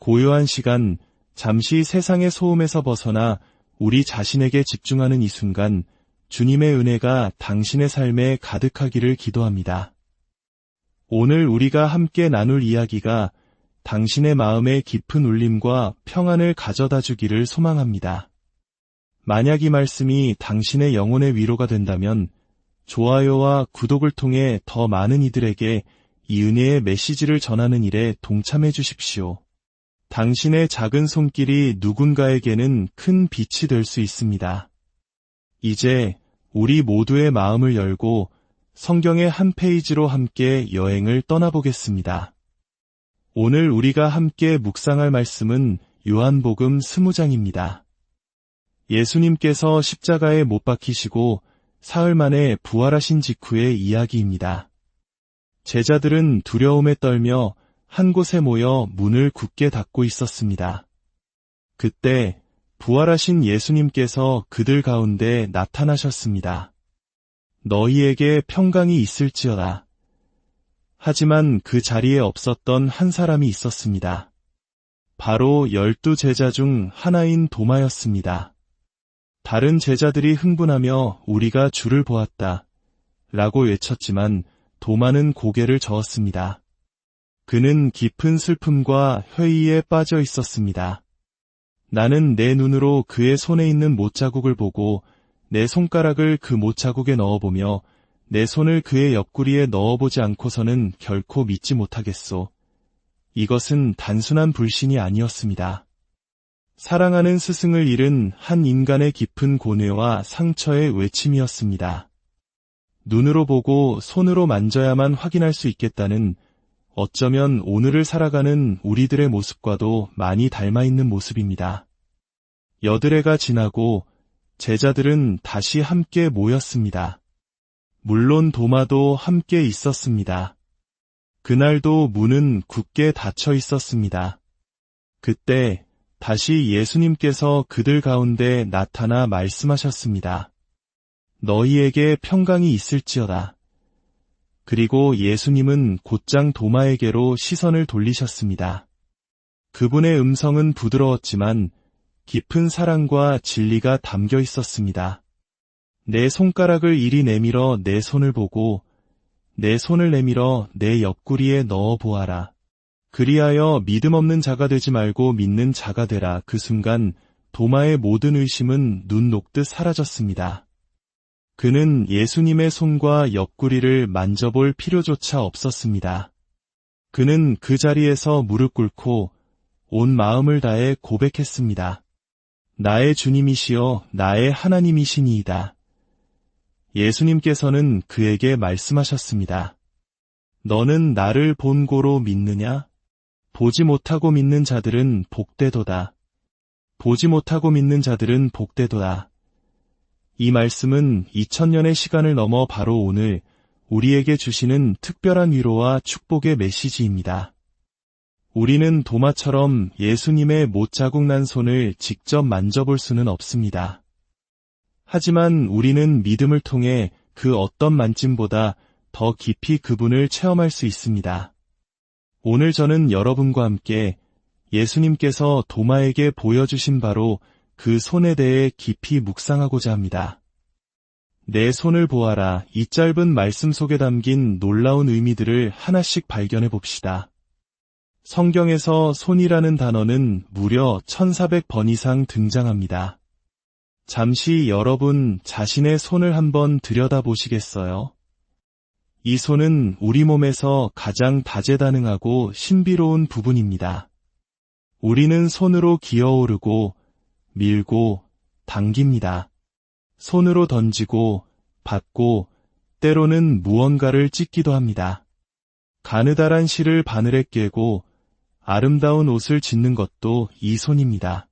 고요한 시간, 잠시 세상의 소음에서 벗어나 우리 자신에게 집중하는 이 순간 주님의 은혜가 당신의 삶에 가득하기를 기도합니다. 오늘 우리가 함께 나눌 이야기가 당신의 마음에 깊은 울림과 평안을 가져다 주기를 소망합니다. 만약 이 말씀이 당신의 영혼의 위로가 된다면 좋아요와 구독을 통해 더 많은 이들에게 이 은혜의 메시지를 전하는 일에 동참해 주십시오. 당신의 작은 손길이 누군가에게는 큰 빛이 될 수 있습니다. 이제 우리 모두의 마음을 열고 성경의 한 페이지로 함께 여행을 떠나보겠습니다. 오늘 우리가 함께 묵상할 말씀은 요한복음 20장입니다. 예수님께서 십자가에 못 박히시고 사흘 만에 부활하신 직후의 이야기입니다. 제자들은 두려움에 떨며 한 곳에 모여 문을 굳게 닫고 있었습니다. 그때 부활하신 예수님께서 그들 가운데 나타나셨습니다. 너희에게 평강이 있을지어다. 하지만 그 자리에 없었던 한 사람이 있었습니다. 바로 열두 제자 중 하나인 도마였습니다. 다른 제자들이 흥분하며 우리가 주를 보았다. 라고 외쳤지만 도마는 고개를 저었습니다. 그는 깊은 슬픔과 회의에 빠져 있었습니다. 나는 내 눈으로 그의 손에 있는 못자국을 보고 내 손가락을 그 못자국에 넣어보며 내 손을 그의 옆구리에 넣어보지 않고서는 결코 믿지 못하겠소. 이것은 단순한 불신이 아니었습니다. 사랑하는 스승을 잃은 한 인간의 깊은 고뇌와 상처의 외침이었습니다. 눈으로 보고 손으로 만져야만 확인할 수 있겠다는 어쩌면 오늘을 살아가는 우리들의 모습과도 많이 닮아 있는 모습입니다. 여드레가 지나고 제자들은 다시 함께 모였습니다. 물론 도마도 함께 있었습니다. 그날도 문은 굳게 닫혀 있었습니다. 그때 다시 예수님께서 그들 가운데 나타나 말씀하셨습니다. 너희에게 평강이 있을지어다. 그리고 예수님은 곧장 도마에게로 시선을 돌리셨습니다. 그분의 음성은 부드러웠지만 깊은 사랑과 진리가 담겨 있었습니다. 내 손가락을 이리 내밀어 내 손을 보고 내 손을 내밀어 내 옆구리에 넣어 보아라. 그리하여 믿음 없는 자가 되지 말고 믿는 자가 되라. 그 순간 도마의 모든 의심은 눈 녹듯 사라졌습니다. 그는 예수님의 손과 옆구리를 만져볼 필요조차 없었습니다. 그는 그 자리에서 무릎 꿇고 온 마음을 다해 고백했습니다. 나의 주님이시여 나의 하나님이시니이다. 예수님께서는 그에게 말씀하셨습니다. 너는 나를 본고로 믿느냐? 보지 못하고 믿는 자들은 복되도다. 보지 못하고 믿는 자들은 복되도다. 이 말씀은 2000년의 시간을 넘어 바로 오늘 우리에게 주시는 특별한 위로와 축복의 메시지입니다. 우리는 도마처럼 예수님의 못자국 난 손을 직접 만져볼 수는 없습니다. 하지만 우리는 믿음을 통해 그 어떤 만짐보다 더 깊이 그분을 체험할 수 있습니다. 오늘 저는 여러분과 함께 예수님께서 도마에게 보여주신 바로 그 손에 대해 깊이 묵상하고자 합니다. 내 손을 보아라 이 짧은 말씀 속에 담긴 놀라운 의미들을 하나씩 발견해 봅시다. 성경에서 손이라는 단어는 무려 1400번 이상 등장합니다. 잠시 여러분 자신의 손을 한번 들여다보시겠어요? 이 손은 우리 몸에서 가장 다재다능하고 신비로운 부분입니다. 우리는 손으로 기어오르고 밀고 당깁니다. 손으로 던지고 받고 때로는 무언가를 찢기도 합니다. 가느다란 실을 바늘에 깨고 아름다운 옷을 짓는 것도 이 손입니다.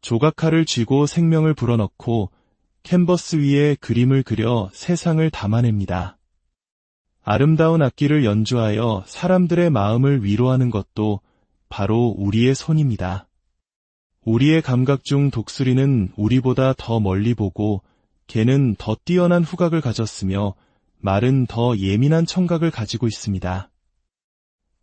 조각칼을 쥐고 생명을 불어넣고 캔버스 위에 그림을 그려 세상을 담아냅니다. 아름다운 악기를 연주하여 사람들의 마음을 위로하는 것도 바로 우리의 손입니다. 우리의 감각 중 독수리는 우리보다 더 멀리 보고 개는 더 뛰어난 후각을 가졌으며 말은 더 예민한 청각을 가지고 있습니다.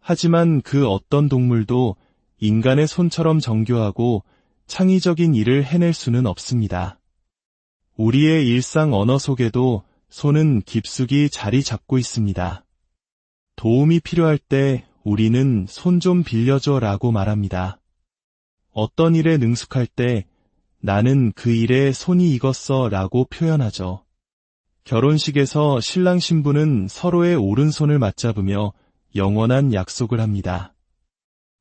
하지만 그 어떤 동물도 인간의 손처럼 정교하고 창의적인 일을 해낼 수는 없습니다. 우리의 일상 언어 속에도 손은 깊숙이 자리 잡고 있습니다. 도움이 필요할 때 우리는 손 좀 빌려줘 라고 말합니다. 어떤 일에 능숙할 때 나는 그 일에 손이 익었어 라고 표현하죠. 결혼식에서 신랑 신부는 서로의 오른손을 맞잡으며 영원한 약속을 합니다.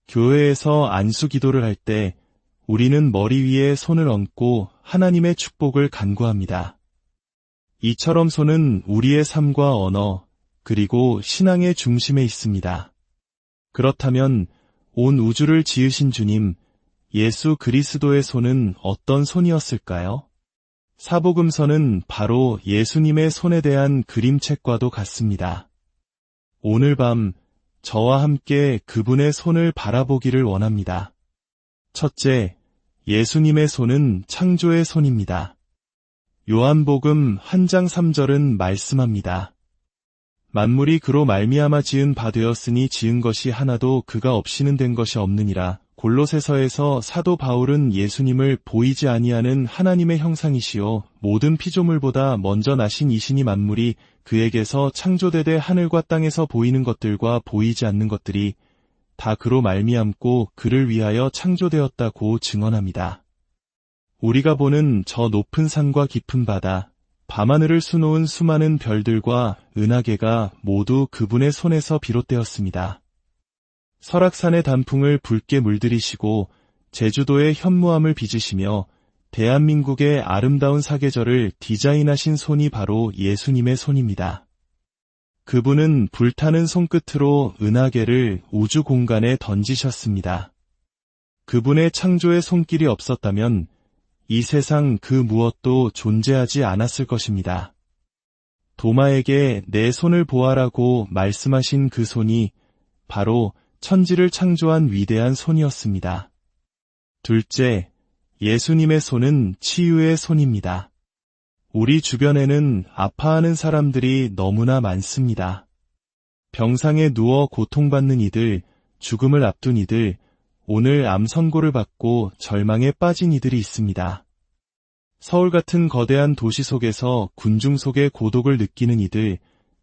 교회에서 안수 기도를 할 때 우리는 머리 위에 손을 얹고 하나님의 축복을 간구합니다. 이처럼 손은 우리의 삶과 언어, 그리고 신앙의 중심에 있습니다. 그렇다면 온 우주를 지으신 주님, 예수 그리스도의 손은 어떤 손이었을까요? 사복음서는 바로 예수님의 손에 대한 그림책과도 같습니다. 오늘 밤 저와 함께 그분의 손을 바라보기를 원합니다. 첫째, 예수님의 손은 창조의 손입니다. 요한복음 한 장 3절은 말씀합니다. 만물이 그로 말미암아 지은 바 되었으니 지은 것이 하나도 그가 없이는 된 것이 없느니라. 골로새서에서 사도 바울은 예수님을 보이지 아니하는 하나님의 형상이시요 모든 피조물보다 먼저 나신 이신이 만물이 그에게서 창조되되 하늘과 땅에서 보이는 것들과 보이지 않는 것들이 다 그로 말미암고 그를 위하여 창조되었다고 증언합니다. 우리가 보는 저 높은 산과 깊은 바다, 밤하늘을 수놓은 수많은 별들과 은하계가 모두 그분의 손에서 비롯되었습니다. 설악산의 단풍을 붉게 물들이시고 제주도의 현무암을 빚으시며 대한민국의 아름다운 사계절을 디자인하신 손이 바로 예수님의 손입니다. 그분은 불타는 손끝으로 은하계를 우주 공간에 던지셨습니다. 그분의 창조의 손길이 없었다면 이 세상 그 무엇도 존재하지 않았을 것입니다. 도마에게 내 손을 보아라고 말씀하신 그 손이 바로 천지를 창조한 위대한 손이었습니다. 둘째, 예수님의 손은 치유의 손입니다. 우리 주변에는 아파하는 사람들이 너무나 많습니다. 병상에 누워 고통받는 이들, 죽음을 앞둔 이들, 오늘 암 선고를 받고 절망에 빠진 이들이 있습니다. 서울 같은 거대한 도시 속에서 군중 속의 고독을 느끼는 이들,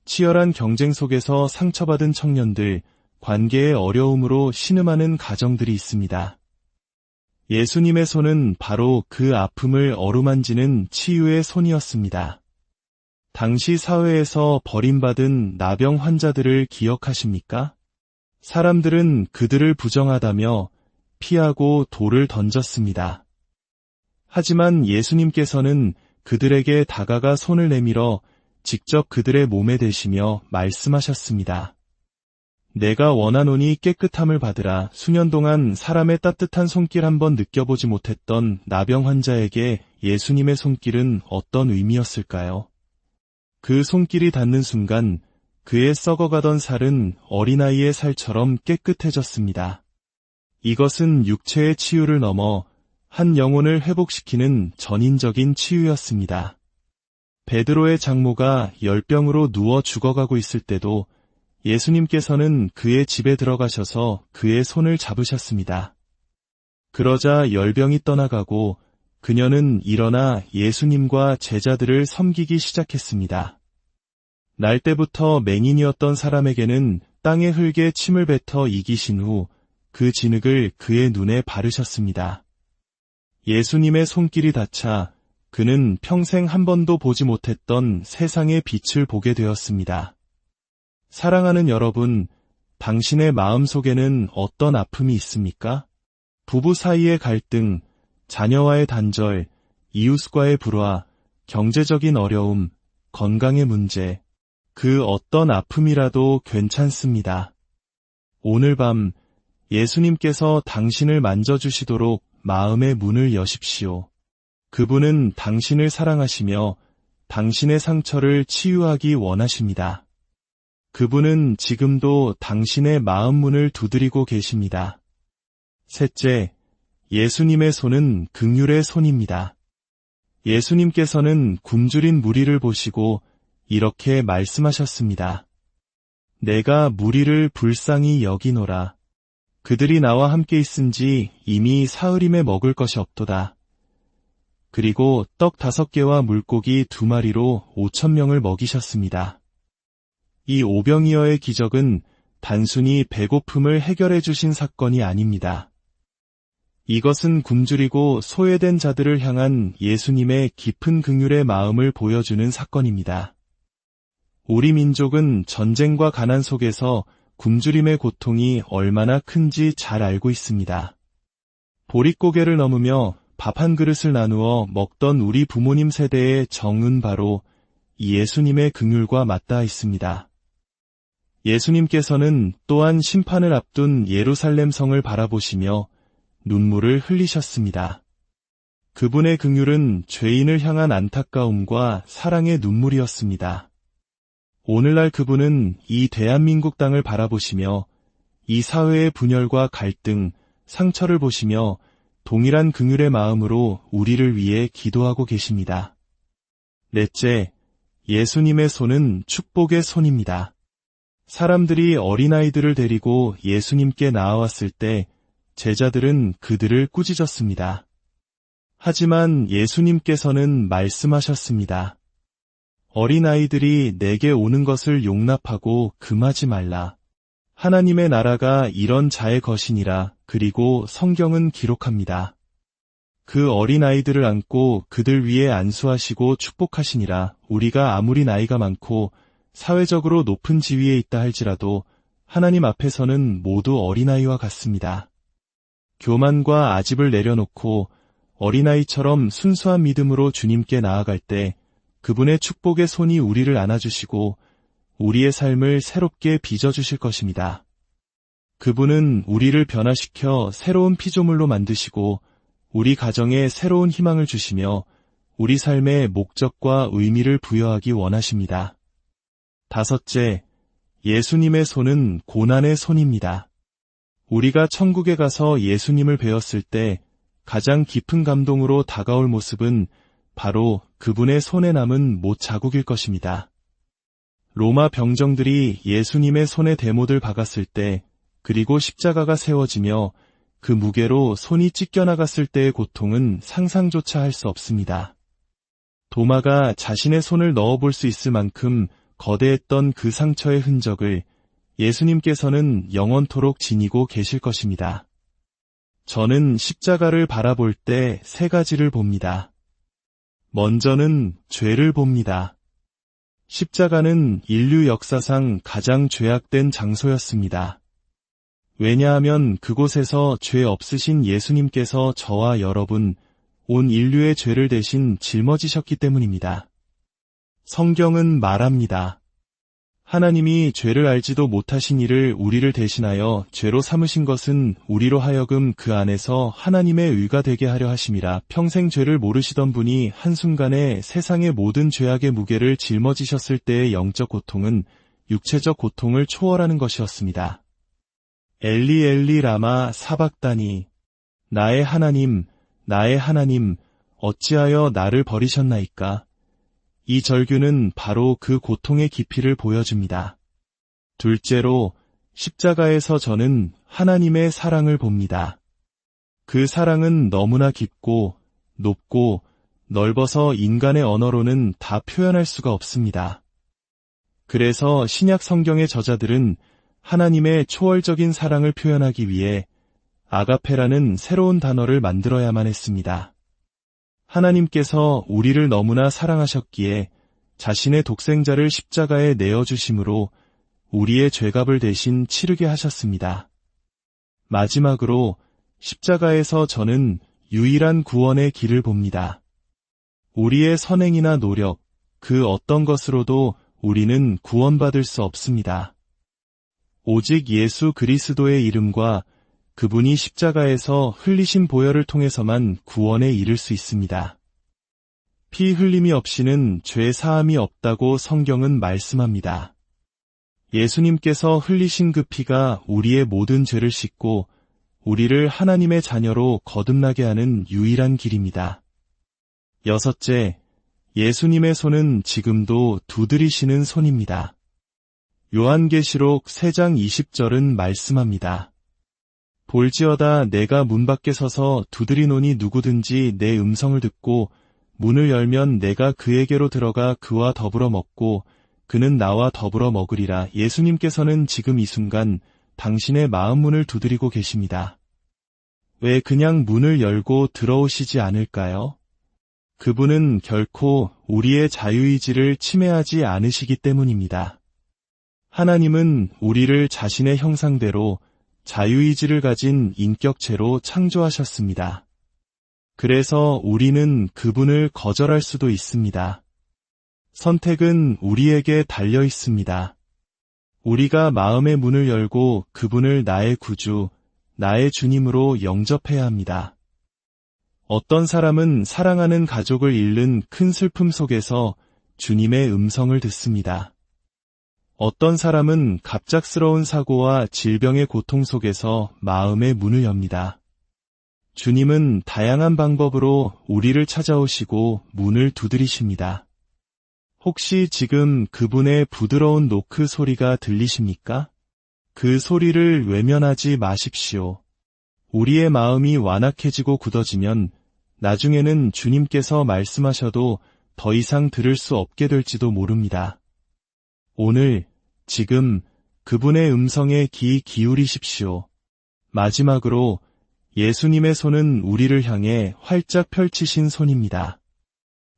치열한 경쟁 속에서 상처받은 청년들, 관계의 어려움으로 신음하는 가정들이 있습니다. 예수님의 손은 바로 그 아픔을 어루만지는 치유의 손이었습니다. 당시 사회에서 버림받은 나병 환자들을 기억하십니까? 사람들은 그들을 부정하다며 피하고 돌을 던졌습니다. 하지만 예수님께서는 그들에게 다가가 손을 내밀어 직접 그들의 몸에 대시며 말씀하셨습니다. 내가 원하노니 깨끗함을 받으라 수년 동안 사람의 따뜻한 손길 한번 느껴보지 못했던 나병 환자에게 예수님의 손길은 어떤 의미였을까요? 그 손길이 닿는 순간 그의 썩어가던 살은 어린아이의 살처럼 깨끗해졌습니다. 이것은 육체의 치유를 넘어 한 영혼을 회복시키는 전인적인 치유였습니다. 베드로의 장모가 열병으로 누워 죽어가고 있을 때도 예수님께서는 그의 집에 들어가셔서 그의 손을 잡으셨습니다. 그러자 열병이 떠나가고 그녀는 일어나 예수님과 제자들을 섬기기 시작했습니다. 날 때부터 맹인이었던 사람에게는 땅의 흙에 침을 뱉어 이기신 후 그 진흙을 그의 눈에 바르셨습니다. 예수님의 손길이 닿자 그는 평생 한 번도 보지 못했던 세상의 빛을 보게 되었습니다. 사랑하는 여러분, 당신의 마음 속에는 어떤 아픔이 있습니까? 부부 사이의 갈등, 자녀와의 단절, 이웃과의 불화, 경제적인 어려움, 건강의 문제, 그 어떤 아픔이라도 괜찮습니다. 오늘 밤 예수님께서 당신을 만져주시도록 마음의 문을 여십시오. 그분은 당신을 사랑하시며 당신의 상처를 치유하기 원하십니다. 그분은 지금도 당신의 마음 문을 두드리고 계십니다. 셋째, 예수님의 손은 극률의 손입니다. 예수님께서는 굶주린 무리를 보시고 이렇게 말씀하셨습니다. 내가 무리를 불쌍히 여기노라. 그들이 나와 함께 있은지 이미 사흘임에 먹을 것이 없도다. 그리고 떡 다섯 개와 물고기 두 마리로 오천 명을 먹이셨습니다. 이 오병이어의 기적은 단순히 배고픔을 해결해 주신 사건이 아닙니다. 이것은 굶주리고 소외된 자들을 향한 예수님의 깊은 긍휼의 마음을 보여주는 사건입니다. 우리 민족은 전쟁과 가난 속에서 굶주림의 고통이 얼마나 큰지 잘 알고 있습니다. 보릿고개를 넘으며 밥 한 그릇을 나누어 먹던 우리 부모님 세대의 정은 바로 예수님의 긍휼과 맞닿아 있습니다. 예수님께서는 또한 심판을 앞둔 예루살렘 성을 바라보시며 눈물을 흘리셨습니다. 그분의 긍휼은 죄인을 향한 안타까움과 사랑의 눈물이었습니다. 오늘날 그분은 이 대한민국 땅을 바라보시며 이 사회의 분열과 갈등, 상처를 보시며 동일한 긍휼의 마음으로 우리를 위해 기도하고 계십니다. 넷째, 예수님의 손은 축복의 손입니다. 사람들이 어린아이들을 데리고 예수님께 나아왔을 때 제자들은 그들을 꾸짖었습니다. 하지만 예수님께서는 말씀하셨습니다. 어린아이들이 내게 오는 것을 용납하고 금하지 말라. 하나님의 나라가 이런 자의 것이니라. 그리고 성경은 기록합니다. 그 어린아이들을 안고 그들 위에 안수하시고 축복하시니라. 우리가 아무리 나이가 많고 사회적으로 높은 지위에 있다 할지라도 하나님 앞에서는 모두 어린아이와 같습니다. 교만과 아집을 내려놓고 어린아이처럼 순수한 믿음으로 주님께 나아갈 때 그분의 축복의 손이 우리를 안아주시고 우리의 삶을 새롭게 빚어주실 것입니다. 그분은 우리를 변화시켜 새로운 피조물로 만드시고 우리 가정에 새로운 희망을 주시며 우리 삶의 목적과 의미를 부여하기 원하십니다. 다섯째, 예수님의 손은 고난의 손입니다. 우리가 천국에 가서 예수님을 배웠을 때 가장 깊은 감동으로 다가올 모습은 바로 그분의 손에 남은 못 자국일 것입니다. 로마 병정들이 예수님의 손에 대못을 박았을 때 그리고 십자가가 세워지며 그 무게로 손이 찢겨나갔을 때의 고통은 상상조차 할 수 없습니다. 도마가 자신의 손을 넣어볼 수 있을 만큼 거대했던 그 상처의 흔적을 예수님께서는 영원토록 지니고 계실 것입니다. 저는 십자가를 바라볼 때 세 가지를 봅니다. 먼저는 죄를 봅니다. 십자가는 인류 역사상 가장 죄악된 장소였습니다. 왜냐하면 그곳에서 죄 없으신 예수님께서 저와 여러분, 온 인류의 죄를 대신 짊어지셨기 때문입니다. 성경은 말합니다. 하나님이 죄를 알지도 못하신 이를 우리를 대신하여 죄로 삼으신 것은 우리로 하여금 그 안에서 하나님의 의가 되게 하려 하심이라 평생 죄를 모르시던 분이 한순간에 세상의 모든 죄악의 무게를 짊어지셨을 때의 영적 고통은 육체적 고통을 초월하는 것이었습니다. 엘리 엘리 라마 사박다니 나의 하나님 나의 하나님 어찌하여 나를 버리셨나이까 이 절규는 바로 그 고통의 깊이를 보여줍니다. 둘째로 십자가에서 저는 하나님의 사랑을 봅니다. 그 사랑은 너무나 깊고 높고 넓어서 인간의 언어로는 다 표현할 수가 없습니다. 그래서 신약 성경의 저자들은 하나님의 초월적인 사랑을 표현하기 위해 아가페라는 새로운 단어를 만들어야만 했습니다. 하나님께서 우리를 너무나 사랑하셨기에 자신의 독생자를 십자가에 내어주심으로 우리의 죄값을 대신 치르게 하셨습니다. 마지막으로 십자가에서 저는 유일한 구원의 길을 봅니다. 우리의 선행이나 노력, 그 어떤 것으로도 우리는 구원받을 수 없습니다. 오직 예수 그리스도의 이름과 그분이 십자가에서 흘리신 보혈을 통해서만 구원에 이를 수 있습니다. 피 흘림이 없이는 죄 사함이 없다고 성경은 말씀합니다. 예수님께서 흘리신 그 피가 우리의 모든 죄를 씻고 우리를 하나님의 자녀로 거듭나게 하는 유일한 길입니다. 여섯째, 예수님의 손은 지금도 두드리시는 손입니다. 요한계시록 3장 20절은 말씀합니다. 볼지어다 내가 문 밖에 서서 두드리노니 누구든지 내 음성을 듣고 문을 열면 내가 그에게로 들어가 그와 더불어 먹고 그는 나와 더불어 먹으리라. 예수님께서는 지금 이 순간 당신의 마음 문을 두드리고 계십니다. 왜 그냥 문을 열고 들어오시지 않을까요? 그분은 결코 우리의 자유의지를 침해하지 않으시기 때문입니다. 하나님은 우리를 자신의 형상대로 자유의지를 가진 인격체로 창조하셨습니다. 그래서 우리는 그분을 거절할 수도 있습니다. 선택은 우리에게 달려 있습니다. 우리가 마음의 문을 열고 그분을 나의 구주, 나의 주님으로 영접해야 합니다. 어떤 사람은 사랑하는 가족을 잃는 큰 슬픔 속에서 주님의 음성을 듣습니다. 어떤 사람은 갑작스러운 사고와 질병의 고통 속에서 마음의 문을 엽니다. 주님은 다양한 방법으로 우리를 찾아오시고 문을 두드리십니다. 혹시 지금 그분의 부드러운 노크 소리가 들리십니까? 그 소리를 외면하지 마십시오. 우리의 마음이 완악해지고 굳어지면 나중에는 주님께서 말씀하셔도 더 이상 들을 수 없게 될지도 모릅니다. 오늘, 지금 그분의 음성에 귀 기울이십시오. 마지막으로 예수님의 손은 우리를 향해 활짝 펼치신 손입니다.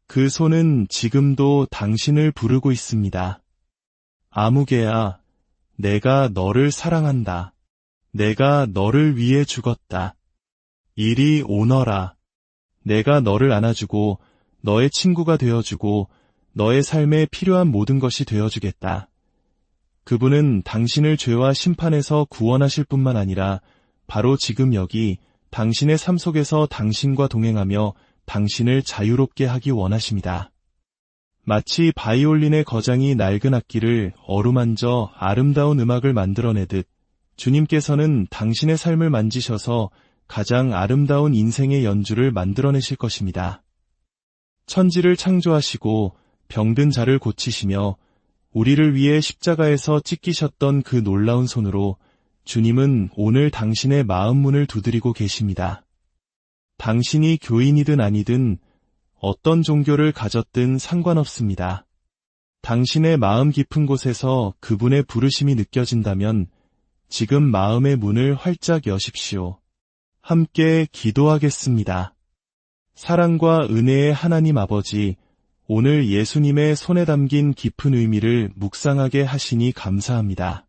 그 손은 지금도 당신을 부르고 있습니다. 아무개야, 내가 너를 사랑한다. 내가 너를 위해 죽었다. 이리 오너라. 내가 너를 안아주고 너의 친구가 되어주고 너의 삶에 필요한 모든 것이 되어주겠다. 그분은 당신을 죄와 심판에서 구원하실 뿐만 아니라 바로 지금 여기 당신의 삶 속에서 당신과 동행하며 당신을 자유롭게 하기 원하십니다. 마치 바이올린의 거장이 낡은 악기를 어루만져 아름다운 음악을 만들어내듯 주님께서는 당신의 삶을 만지셔서 가장 아름다운 인생의 연주를 만들어내실 것입니다. 천지를 창조하시고 병든 자를 고치시며 우리를 위해 십자가에서 찢기셨던 그 놀라운 손으로 주님은 오늘 당신의 마음 문을 두드리고 계십니다. 당신이 교인이든 아니든 어떤 종교를 가졌든 상관없습니다. 당신의 마음 깊은 곳에서 그분의 부르심이 느껴진다면 지금 마음의 문을 활짝 여십시오. 함께 기도하겠습니다. 사랑과 은혜의 하나님 아버지, 오늘 예수님의 손에 담긴 깊은 의미를 묵상하게 하시니 감사합니다.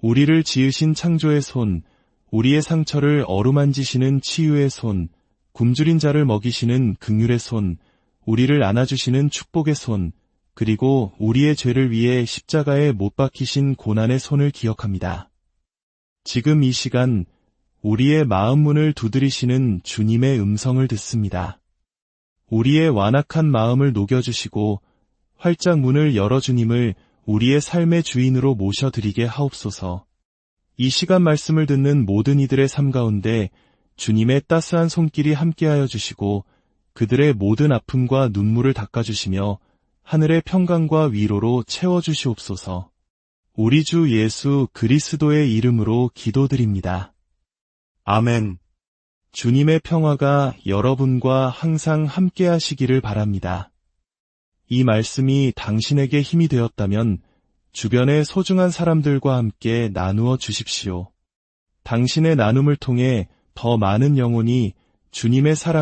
우리를 지으신 창조의 손, 우리의 상처를 어루만지시는 치유의 손, 굶주린 자를 먹이시는 긍휼의 손, 우리를 안아주시는 축복의 손, 그리고 우리의 죄를 위해 십자가에 못 박히신 고난의 손을 기억합니다. 지금 이 시간 우리의 마음 문을 두드리시는 주님의 음성을 듣습니다. 우리의 완악한 마음을 녹여주시고 활짝 문을 열어 주님을 우리의 삶의 주인으로 모셔드리게 하옵소서. 이 시간 말씀을 듣는 모든 이들의 삶 가운데 주님의 따스한 손길이 함께하여 주시고 그들의 모든 아픔과 눈물을 닦아주시며 하늘의 평강과 위로로 채워주시옵소서. 우리 주 예수 그리스도의 이름으로 기도드립니다. 아멘. 주님의 평화가 여러분과 항상 함께 하시기를 바랍니다. 이 말씀이 당신에게 힘이 되었다면 주변의 소중한 사람들과 함께 나누어 주십시오. 당신의 나눔을 통해 더 많은 영혼이 주님의 사랑